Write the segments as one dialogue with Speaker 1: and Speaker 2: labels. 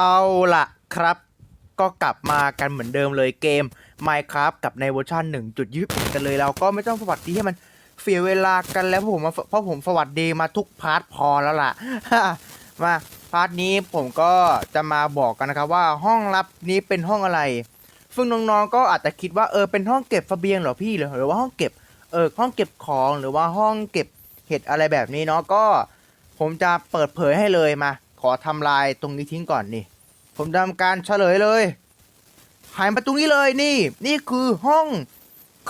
Speaker 1: เอาละครับ ก็กลับมากันเหมือนเดิมเลยเกม Minecraft กับในเวอร์ชัน1.21 กันเลยเราก็ไม่ต้องสวัสดีให้มันเสียเวลากันแล้วเพราะผมเพราะผมสวัสดีมาทุกพาร์ทพอแล้วล่ะ มาพาร์ทนี้ผมก็จะมาบอกกันนะครับว่าห้องลับนี้เป็นห้องอะไร ซึ่งน้องๆก็อาจจะคิดว่าเออเป็นห้องเก็บเสบียงเหรอพี่หรือหรือว่าห้องเก็บเออห้องเก็บของหรือว่าห้องเก็บเห็ดอะไรแบบนี้เนาะก็ ผมจะเปิดเผยให้เลยมา ขอทำลายตรงนี้ทิ้งก่อนนี่ ผมทำการเฉลยเลยหายมาตรงนี้เลยนี่ นี่คือห้อง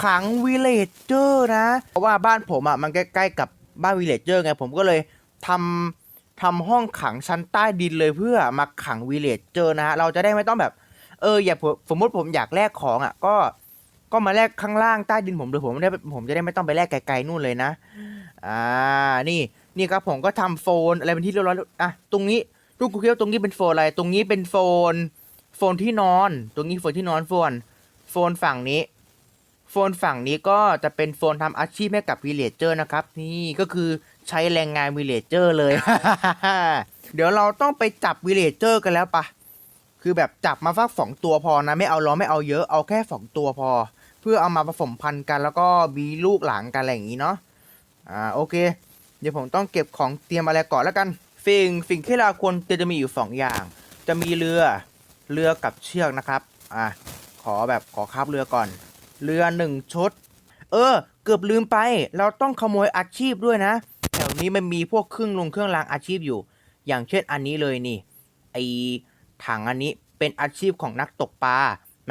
Speaker 1: ขังวิเลจเจอร์นะ เพราะว่าบ้านผมอะมันใกล้ๆกับบ้านวิเลจเจอร์ไงผมก็เลยทำทำห้องขังชั้นใต้ดินเลยเพื่อมาขังวิเลจเจอร์นะฮะเราจะได้ไม่ต้องแบบ เอออย่าผมสมมติผมอยากแลกของอะก็ก็มาแลกข้างล่างใต้ดินผมเลยผมไม่ได้ผมจะได้ไม่ต้องไปแลกไกลๆนู่นเลยนะ อ่า นี่ นี่ครับผมก็ทำโฟนอะไรเป็นที่เรียบร้อยอะตรงนี้ลูกกูเคียวตรงนี้เป็นโฟนอะไร ตรงนี้เป็นโฟน โฟนที่นอน ตรงนี้โฟนที่นอนโฟน โฟนฝั่งนี้ โฟนฝั่งนี้ก็จะเป็นโฟนทำอาชีพให้กับวิเลจเจอร์นะครับ นี่ก็คือใช้แรงงานวิเลจเจอร์เลย เดี๋ยวเราต้องไปจับวิเลจเจอร์กันแล้วปะคือแบบจับมาฟักสองตัวพอนะ ไม่เอาล้อไม่เอาเยอะเอาแค่สองตัวพอ เพื่อเอามาผสมพันธุ์กันแล้วก็มีลูกหลานกันอะไรอย่างนี้เนาะอ่าโอเค เดี๋ยวผมต้องเก็บของเตรียมอะไรก่อนแล้วกัน สิ่งสิ่งที่เราควรจะมีอยู่สองอย่าง จะมีเรือเรือกับเชือกนะครับ อะ ขอแบบขอคาบเรือก่อน เรือหนึ่งชุด เออ เกือบลืมไป เราต้องขโมยอาชีพด้วยนะ แถวนี้มันมีพวกเครื่องลงเครื่องรางอาชีพอยู่ อย่างเช่นอันนี้เลยนี่ ไอถังอันนี้เป็นอาชีพของนักตกปลา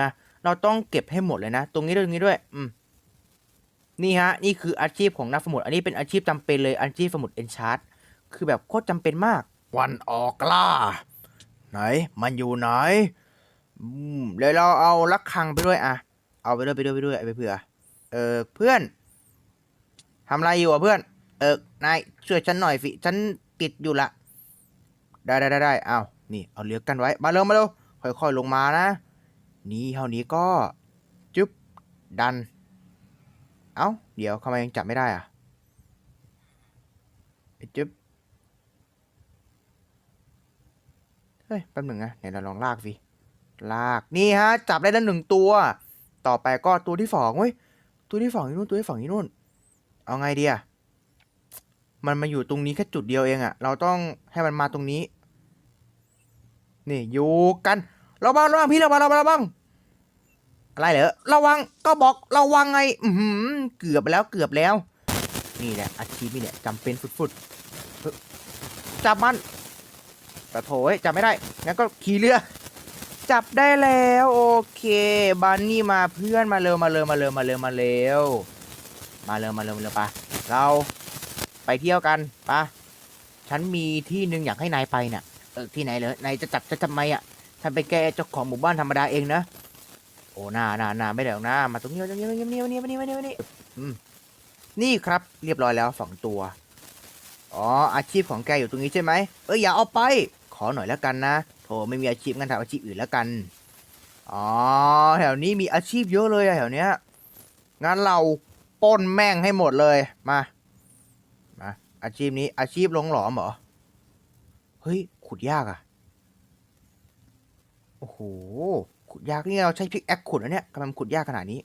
Speaker 1: นะ เราต้องเก็บให้หมดเลยนะ ตรงนี้ด้วยตรงนี้ด้วย อืม นี่ฮะ นี่คืออาชีพของนักสมุด อันนี้เป็นอาชีพจำเป็นเลย อาชีพสมุดเอนชาร์ตคือแบบโคตรจำเป็นมาก วันออกล่า ไหน มันอยู่ไหนเดี๋ยวเราเอาลักคังไปด้วยอะเอาไปด้วยไปด้วยไปด้วยไปเผื่อ เออเพื่อนทำอะไรอยู่อะเพื่อน เออนายช่วยฉันหน่อยสิฉันติดอยู่ละ ได้ได้ได้ได้เอานี่เอาเรือกันไว้ มาเร็วมาเร็วค่อยๆลงมานะ นี่เท่านี้ก็จึ๊บดัน เอ้า เดี๋ยวทำไมยังจับไม่ได้อะไอ้จึ๊บ เฮ้ย แป๊บหนึ่งนะไหนเราลองลากสิ ลาก นี่ฮะ จับได้แล้วหนึ่งตัว ต่อไปก็ตัวที่สองเว้ย ตัวที่สองที่นู่น ตัวที่สองที่นู่น เอาไงดีอะมันมาอยู่ตรงนี้แค่จุดเดียวเองอะเราต้องให้มันมาตรงนี้ นี่อยู่กัน เระวังเระวังพี่เระวังระวังระวัง อะไรเหรอระวังก็บอกระวังไงอือหือเกือบไปแล้วเกือบแล้ว นี่แหละอาชีพนี่แหละจำเป็นฟุดๆจับมันกระโถยจับไม่ได้งั้นก็ขี่เรือ จับได้แล้วโอเคบันนี่มาเพื่อนมาเร็วมาเร็วมาเร็วมาเร็วมาเร็วมาเร็วมาเร็วมาเร็วปะเราไปเที่ยวกันปะฉันมีที่หนึ่งอยากให้นายไปเนี่ยเออที่ไหนเลยนายจะจับจะทำไมอะฉันไปนแกเจ้าของหมู่บ้านธรรมดาเองนะ โอ้หนาหนาหนาไม่ได้หรอกนะมาตรงนี้มาตรงนี้มาตรงนี้มาตรงนี้มาตรงนี้มาตรงนี้อืมนี่ครับ เรียบร้อยแล้วสองตัว อ๋อ อาชีพของแกอยู่ตรงนี้ใช่ไหมเอออย่าเอาไป ขอหน่อยแล้วกันนะโถไม่มีอาชีพงั้นทำอาชีพอื่นแล้วกัน อ๋อ แถวนี้มีอาชีพเยอะเลยอะแถวเนี้ยงั้นเราปล้นแม่งให้หมดเลย มา มา อาชีพนี้อาชีพลงหลอมเหรอ เฮ้ย ขุดยากอะโอ้โห ขุดยากนี่เราใช้พิกแอคขุดนะเนี่ยทำไมมันขุดยากขนาดนี้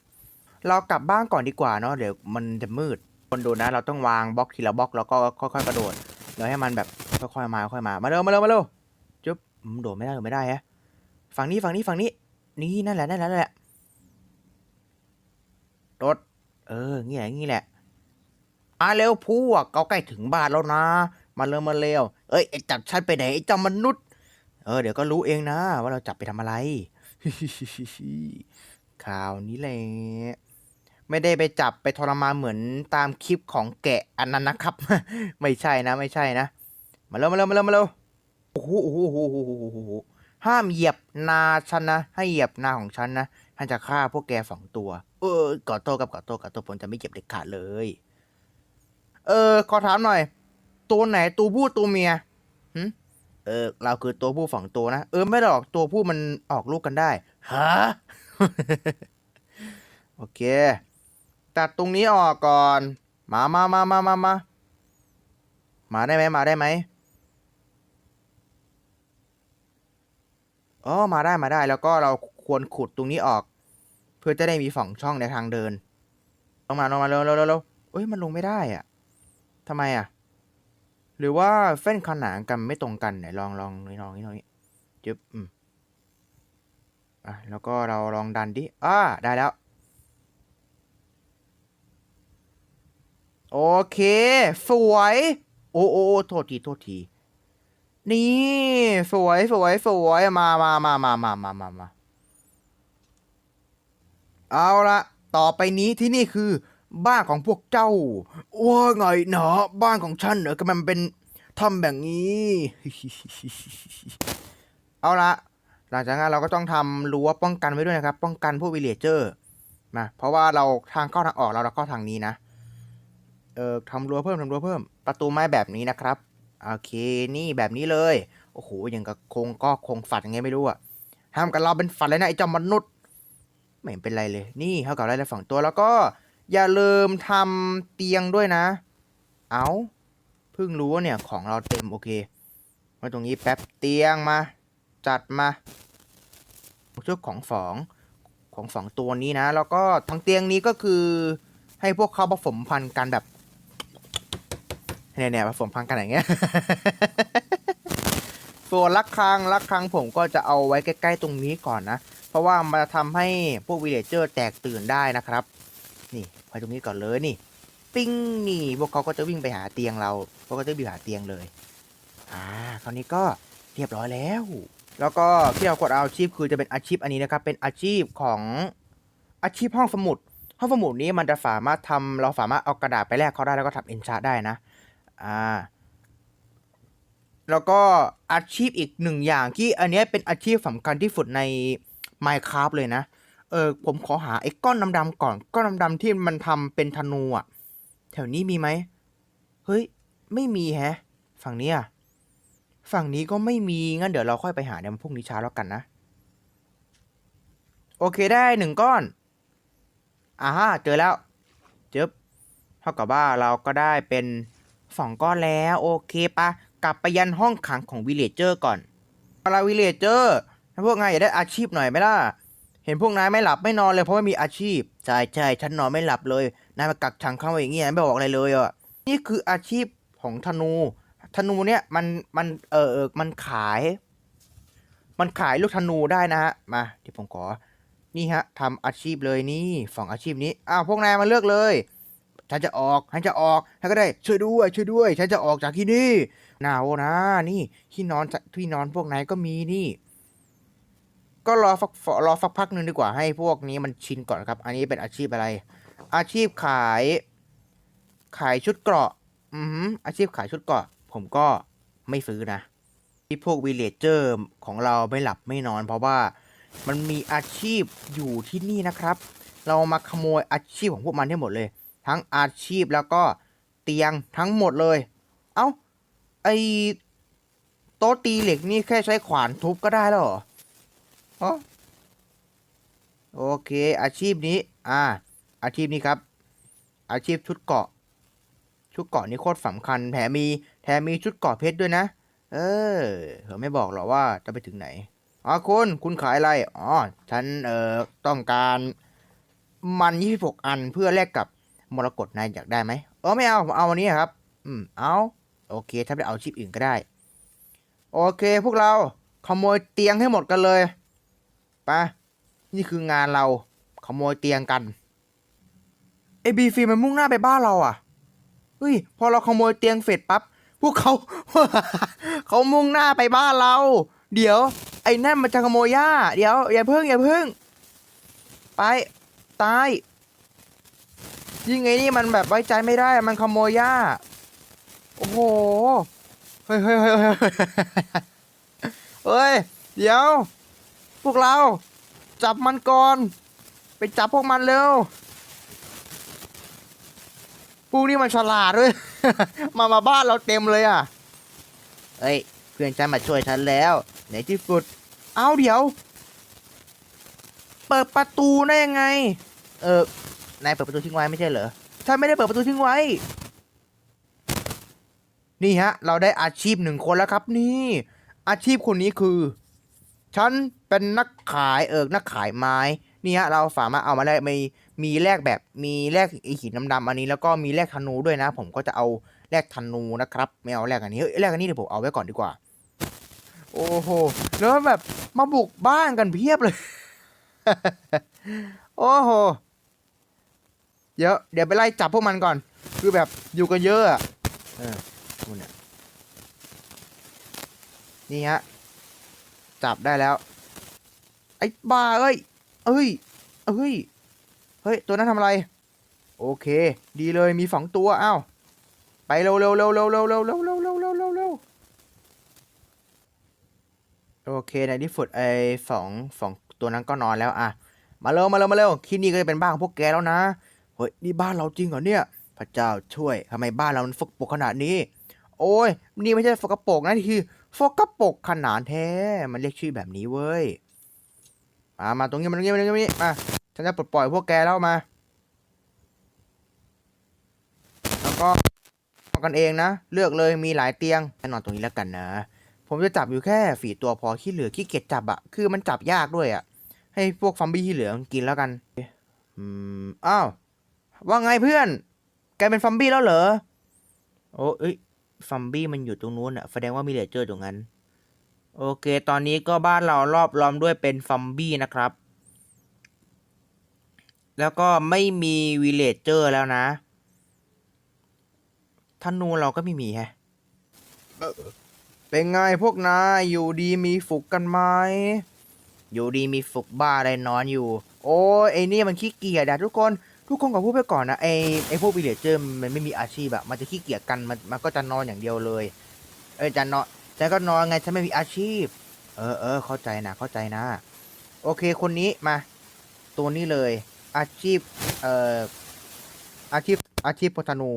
Speaker 1: เรากลับบ้านก่อนดีกว่าเนาะเดี๋ยวมันจะมืดคนดูนะ เราต้องวางบล็อกทีละบล็อกแล้วก็ค่อยๆกระโดดแล้วให้มันแบบค่อยๆมาค่อยๆมามาเร็วมาเร็วมาเร็วจุ๊บอืมโดดไม่ได้โดดไม่ได้ฮะฝั่งนี้ฝั่งนี้ฝั่งนี้ นี่นั่นแหละนั่นแหละนั่นแหละรถเอองี้แหละงี้แหละมาเร็วพวกเขาใกล้ถึงบ้านแล้วนะ มาเร็วมาเร็วเอ้ยไอ้จับฉันไปไหนไอ้เจ้ามนุษย์เออเดี๋ยวก็รู้เองนะ ว่าเราจับไปทำอะไร ข่าวนี้แหละ ไม่ได้ไปจับไปทรมานเหมือนตามคลิปของแกะอันนั้นนะครับ ไม่ใช่นะไม่ใช่นะ มาเร็วมาเร็วมาเร็วมาเร็วโอ้โหโอ้โหโอ้โหโอ้โหห้ามเหยียบนาฉันนะ ให้เหยียบนาของฉันนะท่านจะฆ่าพวกแกสองตัว เออกอโต้กับกอโต้กับโต้ผมจะไม่เหยียบเด็ดขาดเลย เออ ขอถามหน่อย ตัวไหนตัวผู้ตัวเมียหึ เออ เราคือตัวผู้สองตัวนะ เออ ไม่หรอกตัวผู้มันออกลูกกันได้ฮะโอเค ตัดตรงนี้ออกก่อน มามามามามามามาได้ไหมมาได้ไหมอ๋อมาได้มาได้แล้วก็เราควรขุดตรงนี้ออก เพื่อจะได้มีสองช่องในทางเดินลงมาลงมาเร็วเร็วเร็วเอ้ยมันลงไม่ได้อะทำไมอะ หรือว่าเส้นขนานกันไม่ตรงกันไหนลองลองนี่ลองนี่ลองนี่จึ๊บอืมอะแล้วก็เราลองดันดิอ่าได้แล้ว โอเค สวย โอ้โอ้โอโทษทีโทษที นี่ สวยสวยสวยมามามามามามามามาเอาละต่อไปนี้ที่นี่คือ บ้านของพวกเจ้า ว่าไงเนาะบ้านของฉันเหรอก็มันเป็นทำแบบนี้ เอาละหลังจากนั้นเราก็ต้องทำรั้วป้องกันไว้ด้วยนะครับ ป้องกันพวกวิเลเจอร์มาเพราะว่าเราทางเข้าทางออกเราเราเข้าทางนี้นะ เอ่อทำรั้วเพิ่มทำรั้วเพิ่ม ประตูไม้แบบนี้นะครับ โอเคนี่แบบนี้เลย โอ้โหอย่างกับคงก็คงฝัดยังไงไม่รู้อะห้ามกับเราเป็นฝัดเลยนะไอ้เจ้ามนุษย์ ไม่เป็นไรเลย นี่เท่ากับได้แล้วสองตัวแล้วก็ อย่าลืมทำเตียงด้วยนะ เอาเพิ่งรู้ว่าเนี่ยของเราเต็มโอเค มาตรงนี้แป๊บเตียงมา จัดมาชุดของสองของสองตัวนี้นะ แล้วก็ทั้งเตียงนี้ก็คือให้พวกเขาผสมพันธุ์กันแบบเนี่ยเนี่ยผสมพันธุ์กันอย่างเงี้ยส่วนลักครังลักครังผมก็จะเอาไว้ใกล้ ๆ ตรงนี้ก่อนนะ เพราะว่ามันจะทำให้พวกวิเลเจอร์แตกตื่นได้นะครับ นี่ไว้ตรงนี้ก่อนเลยนี่ ปิ้งนี่พวกเขาก็จะวิ่งไปหาเตียงเราพวกเขาจะวิ่งหาเตียงเลย อ่าคราวนี้ก็เรียบร้อยแล้ว แล้วก็ที่เรากดเอาอาชีพคือจะเป็นอาชีพอันนี้นะครับ เป็นอาชีพของอาชีพห้องสมุด ห้องสมุดนี้มันจะสามารถทำเราสามารถเอากระดาษไปแลกเขาได้แล้วก็ทำเอนชาได้นะ อ่า แล้วก็อาชีพอีกหนึ่งอย่างที่อันนี้เป็นอาชีพสำคัญที่สุดใน Minecraft เลยนะ เออผมขอหาไอ้ก้อนดำๆก่อน ก้อนดำๆที่มันทำเป็นธนูอะแถวนี้มีไหม เฮ้ย ไม่มีแฮะ ฝั่งนี้อะฝั่งนี้ก็ไม่มี งั้นเดี๋ยวเราค่อยไปหาในพรุ่งนี้เช้าแล้วกันนะ โอเคได้หนึ่งก้อนอ่าฮะเจอแล้วเจ็บเท่ากับว่าเราก็ได้เป็นสองก้อนแล้ว โอเคปะกลับไปยันห้องขังของวิลเลเจอร์ก่อนเวลาวิลเลเจอร์พวกนายอยากได้อาชีพหน่อยไหมล่ะ เห็นพวกนายไม่หลับไม่นอนเลยเพราะว่มีอาชีพใช่ใช่ฉันนอนไม่หลับเลยนายมากักขังเข้าอย่างเงี้ยไม่บอกอะไรเลยอะนี่คืออาชีพของธนู ธนูเนี่ยมันมันเออเออมันขาย มันขายลูกธนูได้นะฮะมาเดี๋ยวผมขอ นี่ฮะทำอาชีพเลยนี่สองอาชีพนี้อ้าวพวกนายมาเลือกเลยฉันจะออกฉันจะออกฉันก็ได้ช่วยด้วยช่วยด้วย ฉันจะออกจากที่นี่หนาวนะนี่ที่นอนที่นอนพวกนายก็มีนี่ ก็รอฟักรอสักพักหนึ่งดีกว่าให้พวกนี้มันชินก่อนครับ อันนี้เป็นอาชีพอะไร อาชีพขาย ขายชุดเกราะ อือหือาชีพขายชุดเกราะ ผมก็ไม่ซื้อนะ ที่พวกวิลเลเจอร์ของเราไม่หลับไม่นอน เพราะว่ามันมีอาชีพอยู่ที่นี่นะครับ เรามาขโมยอาชีพของพวกมันให้หมดเลย ทั้งอาชีพแล้วก็เตียงทั้งหมดเลย เอ้า ไอโต๊ะตีเหล็กนี่แค่ใช้ขวานทุบก็ได้แล้วเหรอ อ๋อโอเค อาชีพนี้ อ่า อาชีพนี้ครับ อาชีพชุดเกาะ ชุดเกาะนี่โคตรสำคัญ แถมมีแถมมีชุดเกาะเพชรด้วยนะ เออเขาไม่บอกหรอว่าจะไปถึงไหน อ๋อคุณ คุณขายอะไร อ๋อ ฉัน เอ่อ ต้องการมันยี่สิบหกอันเพื่อแลกกับมรกตนายอยากได้ไหมเออไม่เอา เอาวันนี้ครับ อืม เอา โอเค ถ้าไปเอาชิปอื่นก็ได้ โอเค พวกเราขโมยเตียงให้หมดกันเลย ปะนี่คืองานเราขโมยเตียงกันเอบีฟีมันมุ่งหน้าไปบ้านเราอะเฮ้ยพอเราขโมยเตียงเสร็จปั๊บพวกเขา เขามุ่งหน้าไปบ้านเรา เดี๋ยว ไอ้นั่นมันจะขโมยหญ้าเดี๋ยวอย่าเพิ่งอย่าเพิ่ง ไปตายยิ่งไงนี่มันแบบไว้ใจไม่ได้มันขโมยหญ้าโอ้โหเฮ้ยเฮ้ยเฮ้ยเฮ้ยเฮ้ยเดี๋ยว พวกเรา จับมันก่อน ไปจับพวกมันเร็วพวกนี้มันฉลาดด้วย มามาบ้านเราเต็มเลยอะเอ้ย เพื่อนฉันมาช่วยฉันแล้วในที่สุด เอาเดี๋ยว เปิดประตูได้ยังไง เออนายเปิดประตูทิ้งไว้ไม่ใช่เหรอฉันไม่ได้เปิดประตูทิ้งไว้ นี่ฮะ เราได้อาชีพหนึ่งคนแล้วครับนี่ อาชีพคนนี้คือ ฉันเป็นนักขายเอิกนักขายไม้ นี่ฮะ เราสามารถเอามาแลกมีมีแลกแบบมีแลกไอหินดำๆอันนี้แล้วก็มีแลกธนูด้วยนะ ผมก็จะเอาแลกธนูนะครับ ไม่เอาแลกอันนี้เฮ้ยแลกอันนี้เดี๋ยวผมเอาไว้ก่อนดีกว่า โอ้โหแล้วแบบมาบุกบ้านกันเพียบเลย โอ้โหเดี๋ยวเดี๋ยวไปไล่จับพวกมันก่อน คือแบบอยู่กันเยอะอะเออนู่นเนี่ยนี่ฮะ จับได้แล้ว ไอ้บ้าเอ้ย เอ้ย เอ้ย เฮ้ย ตัวนั้นทำอะไร โอเค ดีเลยมีสองตัวอ้าวไปเร็วเร็วเร็วเร็วเร็วเร็วเร็วเร็วเร็วเร็วเร็วเร็วโอเคในที่สุดไอ้สองสองตัวนั้นก็นอนแล้วอะมาเร็วมาเร็วมาเร็วที่นี่ก็จะเป็นบ้านของพวกแกแล้วนะเฮ้ยนี่บ้านเราจริงเหรอเนี่ย พระเจ้าช่วยทำไมบ้านเรามันฟกปรกขนาดนี้ โอ้ยนี่ไม่ใช่ฟกปรกนะนี่คือ โฟกัสปกขนาดแท้ มันเรียกชื่อแบบนี้เว้ย มา มาตรงนี้มาตรงนี้มาตรงนี้มา ฉันจะปลดปล่อยพวกแกแล้วมา แล้วก็นอนกันเองนะ เลือกเลยมีหลายเตียงให้นอนตรงนี้แล้วกันนะ ผมจะจับอยู่แค่ฝีตัวพอที่เหลือขี้เกียจจับอะคือมันจับยากด้วยอะให้พวกฟอมบี้ที่เหลือกินแล้วกัน อืม อ้าว ว่าไงเพื่อน แกเป็นฟอมบี้แล้วเหรอ โอ้เอ้ย ฟอมบี้มันอยู่ตรงนู้นอะแสดงว่ามีเลเจอร์ตรงนั้น โอเค ตอนนี้ก็บ้านเรารอบล้อมด้วยเป็นฟอมบี้นะครับ แล้วก็ไม่มีวิลเลจเจอร์แล้วนะธนูเราก็ไม่มีแฮะเป็นไงพวกนายอยู่ดีมีฝุกกันไหมอยู่ดีมีฝุกบ้าอะไรนอนอยู่ โอ้ยไอ้นี่มันขี้เกียจอะทุกคน ทุกคนก็พูดไปก่อนนะไอ้ไอ้พวกวิลเลจเจอร์มันไม่มีอาชีพอะมันจะขี้เกียจกันมันมันก็จะนอนอย่างเดียวเลย เออจะนอนฉันก็นอนไงฉันไม่มีอาชีพ เออเออเข้าใจนะเข้าใจนะ โอเคคนนี้มา ตัวนี้เลย อาชีพเอ่ออาชีพอาชีพพธนู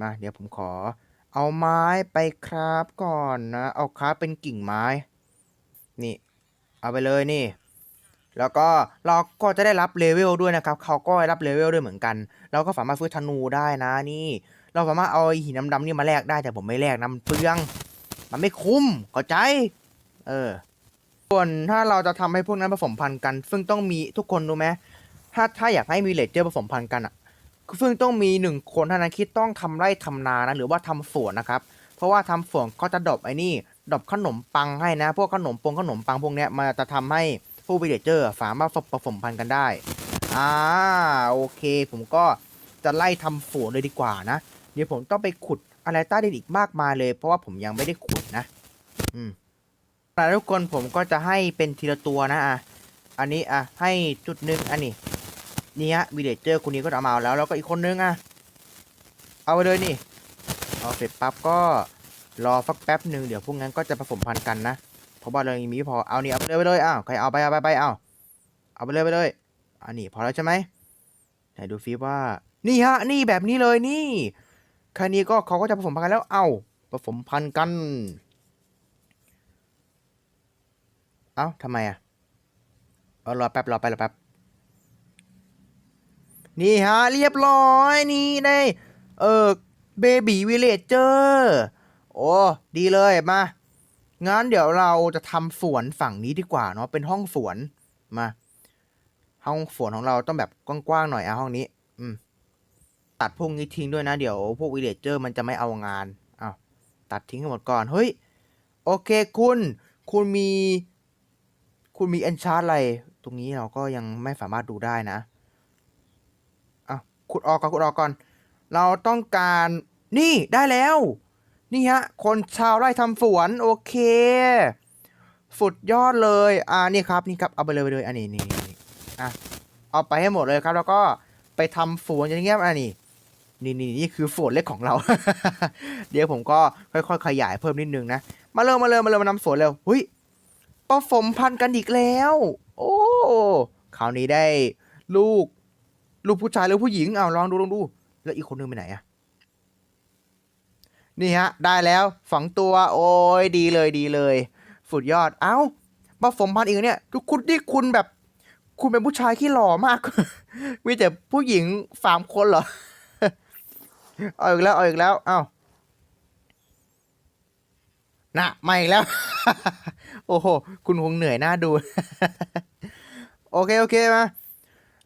Speaker 1: มาเดี๋ยวผมขอ เอาไม้ไปครับก่อนนะ เอาครับเป็นกิ่งไม้ นี่ เอาไปเลยนี่ แล้วก็เราก็จะได้รับเลเวลด้วยนะครับ เขาก็ได้รับเลเวลด้วยเหมือนกัน เราก็สามารถฟื้นธนูได้นะนี่ เราสามารถเอาหินดำๆนี่มาแลกได้แต่ผมไม่แลกนะมันเปลือง มันไม่คุ้มเข้าใจ เออ ส่วนถ้าเราจะทำให้พวกนั้นผสมพันธุ์กัน ซึ่งต้องมีทุกคนรู้ไหมถ้าถ้าอยากให้มีเลเจอร์ผสมพันธุ์กันอะซึ่งต้องมีหนึ่งคนเท่านั้นที่ต้องทำไร่ทำนานะหรือว่าทำสวนนะครับ เพราะว่าทำสวนก็จะดรอปไอ้นี่ดรอปขนมปังให้นะ พวกขนมปงขนมปังพวกเนี้ยมันจะทำให้ ผู้วิลเลเจอร์สามารถผสมพันธุ์กันได้ อ่าโอเค ผมก็จะไล่ทำสวนเลยดีกว่านะ เดี๋ยวผมต้องไปขุดอะไรใต้ดินอีกมากมายเลย เพราะว่าผมยังไม่ได้ขุดนะ อืมแต่ทุกคนผมก็จะให้เป็นทีละตัวนะอะอันนี้อะให้จุดหนึ่งอันนี้นี่ฮะวิลเลเจอร์คนนี้ก็เอามาแล้วแล้วก็อีกคนนึงอะ เอาไปเลยนี่เอาเสร็จปั๊บก็รอสักแป๊บหนึ่งเดี๋ยวพวกนั้นก็จะผสมพันธุ์กันนะ เพราะว่าเรายังมีไม่พอเอานี่เอาไปเลยไปเลยอ้าวใครเอาไปเอาไปไปเอาเอาไปเลยไปเลยอันนี้พอแล้วใช่ไหมไหนดูฟิว่า นี่ฮะ นี่แบบนี้เลยนี่แค่นี้ก็เขาก็จะผสมพันธุ์กันแล้วเอาผสมพันธุ์กัน เอ้าทำไมอะเออรอแป๊บรอไปรอแป๊บนี่ฮะ เรียบร้อยนี่ได้เออเบบีวิลเลจเจอร์โอ้ ดีเลยมา งั้นเดี๋ยวเราจะทำสวนฝั่งนี้ดีกว่าเนาะเป็นห้องสวนมา ห้องสวนของเราต้องแบบกว้างๆหน่อยอะห้องนี้ อืม ตัดพวกนี้ทิ้งด้วยนะ เดี๋ยวพวกวิเลจเจอร์มันจะไม่เอางานอ้าวตัดทิ้งให้หมดก่อนเฮ้ยโอเคคุณ คุณมี คุณมีเอนชาร์อะไร ตรงนี้เราก็ยังไม่สามารถดูได้นะอะขุดออกก่อนขุดออกก่อน เราต้องการนี่ได้แล้ว นี่ฮะ คนชาวไร่ทำสวนโอเค สุดยอดเลย อ่านี่ครับนี่ครับเอาไปเลยไปเลยอันนี้นี่นี่นี่อะเอาไปให้หมดเลยครับ แล้วก็ไปทำสวนอย่างเงี้ยอันนี้นี่นี่นี่คือสวนเล็กของเรา เดี๋ยวผมก็ค่อยๆ ขยายเพิ่มนิดนึงนะ มาเร็วมมาเร็วมมาเร็วมมานำสวนเร็วหุยผสมพันธุ์กันอีกแล้ว โอ้คราวนี้ได้ลูก ลูกผู้ชายหรือผู้หญิงเอาลองดูลองดู แล้วอีกคนนึงไปไหนอะ นี่ฮะ ได้แล้วสองตัวโอ้ยดีเลยดีเลย สุดยอด เอ้ามาผสมพันธุ์อีกเนี่ยทุกคุณที่คุณแบบ คุณเป็นผู้ชายที่หล่อมาก มีแต่ผู้หญิงสามคนเหรอ เอาอีกแล้วเอาอีกแล้วเอ้านะมาอีกแล้ว โอ้โห คุณคงเหนื่อยหน้าดู โอเค โอเคมา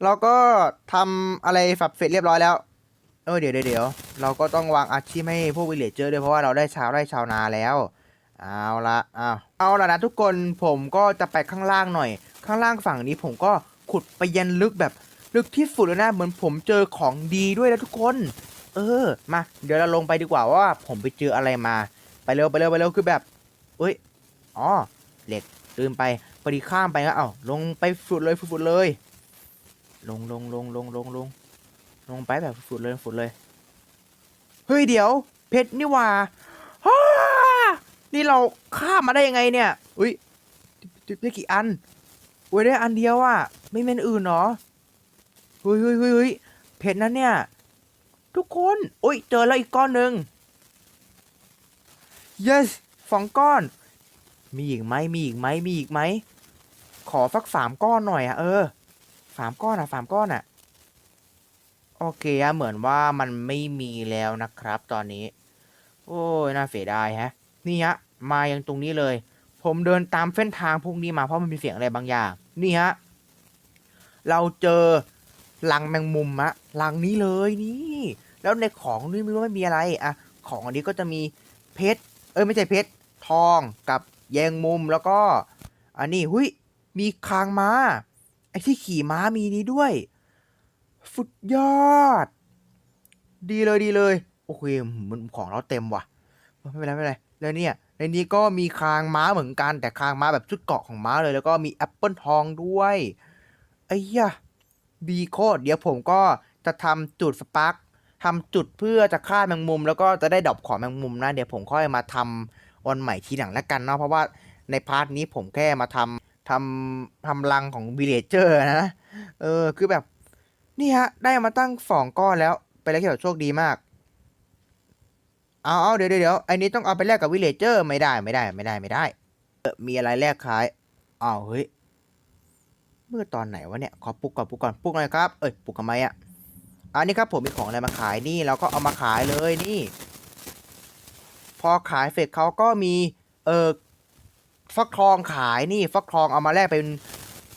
Speaker 1: เราก็ทำอะไรฝับเสร็จเรียบร้อยแล้ว เออเดี๋ยวเดี๋ยวเราก็ต้องวางอาชีพให้พวกวิลเลจเจอร์ด้วยเพราะว่าเราได้ชาวไร่ชาวนาแล้ว เอาละอ้าวเอาละนะทุกคนผมก็จะไปข้างล่างหน่อย ข้างล่างฝั่งนี้ผมก็ขุดไปยันลึกแบบลึกที่สุดเลยนะเหมือนผมเจอของดีด้วยนะทุกคน เออมาเดี๋ยวเราลงไปดีกว่าว่า ผมไปเจออะไรมา ไปเร็วไปเร็วไปเร็วคือแบบเอ้ยอ๋อเหล็กลืมไปพอดีข้ามไปแล้วเอ้าลงไปฟุดเลยฟุดเลย ลงลงลงลงลงลง ลงไปแบบฟุดเลยฟุดเลย เฮ้ยเดี๋ยว เพชรนี่ว่าฮ่านี่เราข้ามมาได้ยังไงเนี่ย อุ้ยได้กี่อัน อุ้ยได้อันเดียวอะไม่เป็นอื่นเหรอเฮ้ยเฮ้ยเฮ้ยเฮ้ยเพชรนั้นเนี่ย ทุกคน อุ้ยเจอแล้วอีกก้อนหนึ่ง yes สองก้อน มีอีกไหมมีอีกไหมมีอีกไหม ขอสักสามก้อนหน่อยอะเออสามก้อนอะสามก้อนอะ โอเคอะเหมือนว่ามันไม่มีแล้วนะครับตอนนี้ โอ้ยน่าเสียดายฮะ นี่ฮะ มายังตรงนี้เลย ผมเดินตามเส้นทางพวกนี้มาเพราะมันมีเสียงอะไรบางอย่าง นี่ฮะ เราเจอลังแมงมุมอะลังนี้เลยนี่ แล้วในของนี่ไม่รู้ว่มีอะไรอะของอันนี้ก็จะมีเพชร เอ้ยไม่ใช่เพชร ทองกับแยงมุมแล้วก็ อันนี้ หุยมีคางม้า ไอ้ที่ขี่ม้ามีนี้ด้วย สุดยอด ดีเลยดีเลย โอเคมันของเราเต็มว่ะ ไม่เป็นไรไม่เป็นไร แล้วเนี่ย ในนี้ก็มีคางม้าเหมือนกัน แต่คางม้าแบบชุดเกาะของม้าเลย แล้วก็มีแอปเปิลทองด้วยไอ้ยะบีโคดเดี๋ยวผมก็จะทำจุดสปาร์กทำจุดเพื่อจะฆ่าแมงมุม แล้วก็จะได้ดอกของแมงมุมนะ เดี๋ยวผมค่อยมาทำวันใหม่ทีหลังแล้วกันเนาะเพราะว่าในพาร์ทนี้ผมแค่มาทำทำทำรังของวิลเลเจอร์นะ เออ คือแบบ นี่ฮะ ได้มาตั้งสองก้อนแล้ว ไปแล้วที่แบบโชคดีมาก เอาเอาเดี๋ยวเดี๋ยวไอ้นี้ต้องเอาไปแลกกับวิลเลเจอร์ไม่ได้ไม่ได้ไม่ได้ไม่ได้ เออมีอะไรแลกขายอ้าวเฮ้ยเมื่อตอนไหนวะเนี่ย ขอปลุกก่อนปลุกก่อนปลุกหน่อยครับ เอ้ยปลุกทำไมอะอันนี้ครับผมมีของอะไรมาขายนี่เราก็เอามาขายเลยนี่ พอขายเสร็จเขาก็มี เออฟักทองขายนี่ฟักทองเอามาแลกเป็น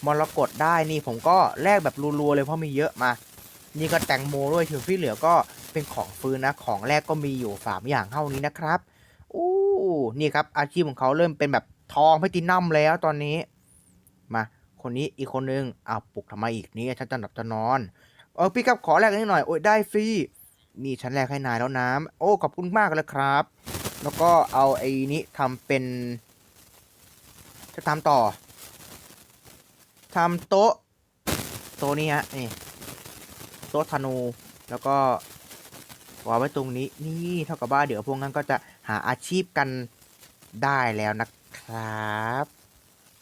Speaker 1: มรกตได้นี่ผมก็แลกแบบรัวๆเลยเพราะมีเยอะมา นี่ก็แตงโมด้วยถึงที่เหลือก็เป็นของฟื้นนะของแรกก็มีอยู่สามอย่างเท่านี้นะครับอู้นี่ครับอาชีพของเขาเริ่มเป็นแบบทองแพลตินัมแล้วตอนนี้ มาคนนี้อีกคนนึงอ้าวปลุกทำไมอีกนี่ฉันจะหลับจะนอนเออพี่ครับขอแลกนิดหน่อยโอ้ยได้ฟรีนี่ฉันแลกให้นายแล้วนะโอ้ขอบคุณมากเลยครับ แล้วก็เอาไอ้นี้ทำเป็น จะทำต่อ ทำโต๊ะ โต๊ะนี้ฮะนี่โต๊ะธนูแล้วก็วางไว้ตรงนี้นี่เท่ากับว่าเดี๋ยวพวกนั้นก็จะหาอาชีพกันได้แล้วนะครับ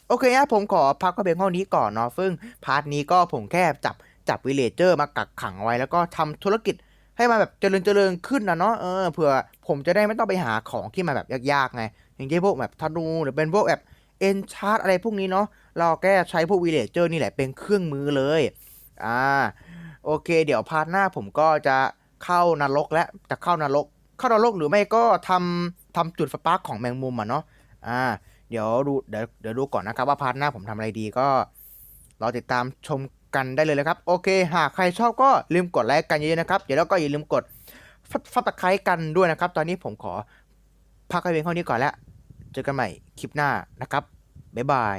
Speaker 1: โอเคครับผมขอพักก็เพียงเท่านี้ก่อนเนาะซึ่งพาร์ทนี้ก็ผมแค่จับจับวิเลเจอร์มากักขังไว้แล้วก็ทำธุรกิจให้มันแบบเจริญเจริญขึ้นนะเนาะเออเผื่อผมจะได้ไม่ต้องไปหาของที่มันแบบยากๆไงอย่างเช่นพวกแบบธนูหรือเป็นพวกแบบ เอนชาร์ตอะไรพวกนี้เนาะเราแค่ใช้พวกวิเลเจอร์นี่แหละเป็นเครื่องมือเลย อ่า โอเค เดี๋ยวพาร์ทหน้าผมก็จะเข้านรกแล้วจะเข้านรก เข้านรกหรือไม่ก็ทำทำจุดสปาร์กของแมงมุมอะเนาะอ่า เดี๋ยวดูเดี๋ยวเดี๋ยวดูก่อนนะครับว่าพาร์ทหน้าผมทำอะไรดีก็รอติดตามชมกันได้เลยนะครับ โอเค หากใครชอบก็ลืมกดไลค์กันเยอะๆนะครับเดี๋ยวแล้วก็อย่าลืมกดฟับตะไคร้กันด้วยนะครับ ตอนนี้ผมขอพักให้เพียงเท่านี้ก่อนแล้ว เจอกันใหม่คลิปหน้านะครับ บ๊ายบาย